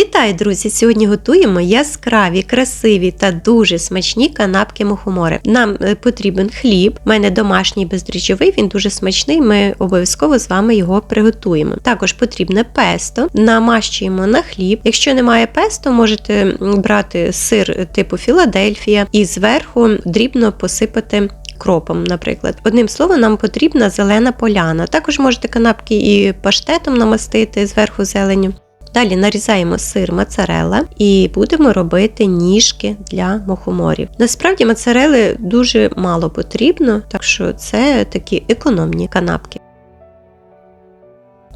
Вітаю, друзі! Сьогодні готуємо яскраві, красиві та дуже смачні канапки мухомори. Нам е, потрібен хліб. У мене домашній бездріжджовий, він дуже смачний. Ми обов'язково з вами його приготуємо. Також потрібне песто, намащуємо на хліб. Якщо немає песто, можете брати сир типу Філадельфія і зверху дрібно посипати. Кропом, наприклад, одним словом, нам потрібна зелена поляна. Також можете канапки і паштетом намастити зверху зеленю. Далі нарізаємо сир моцарелла і будемо робити ніжки для мухоморів. Насправді моцарели дуже мало потрібно, так що це такі економні канапки.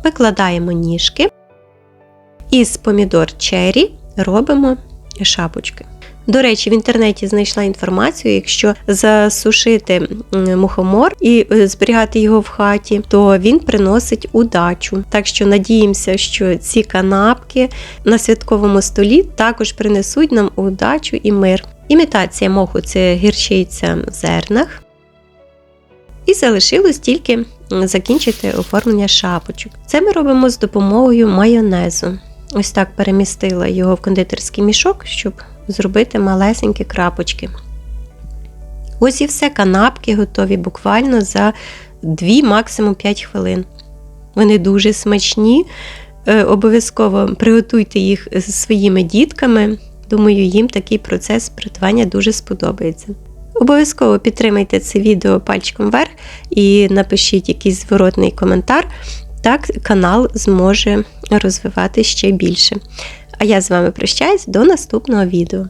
Викладаємо ніжки із помідор черрі робимо шапочки. До речі, в інтернеті знайшла інформацію, якщо засушити мухомор і е, зберігати його в хаті, то він приносить удачу. Так що надіємося, що ці канапки на святковому столі також принесуть нам удачу і мир. Імітація моху це гірчиця в зернах. І залишилось тільки закінчити оформлення шапочок. Це ми робимо з допомогою майонезу. Ось так перемістила його в кондитерський мішок, щоб зробити малесенькі крапочки. Ось і все, канапки готові буквально за 2, максимум 5 хвилин. Вони дуже смачні. Е, Обов'язково приготуйте їх зі своїми дітками. Думаю, їм такий процес приготування дуже сподобається. Обов'язково підтримайте це відео пальчиком вверх і напишіть якийсь зворотний коментар. Так канал зможе розвивати ще більше. А я з вами прощаюсь до наступного відео.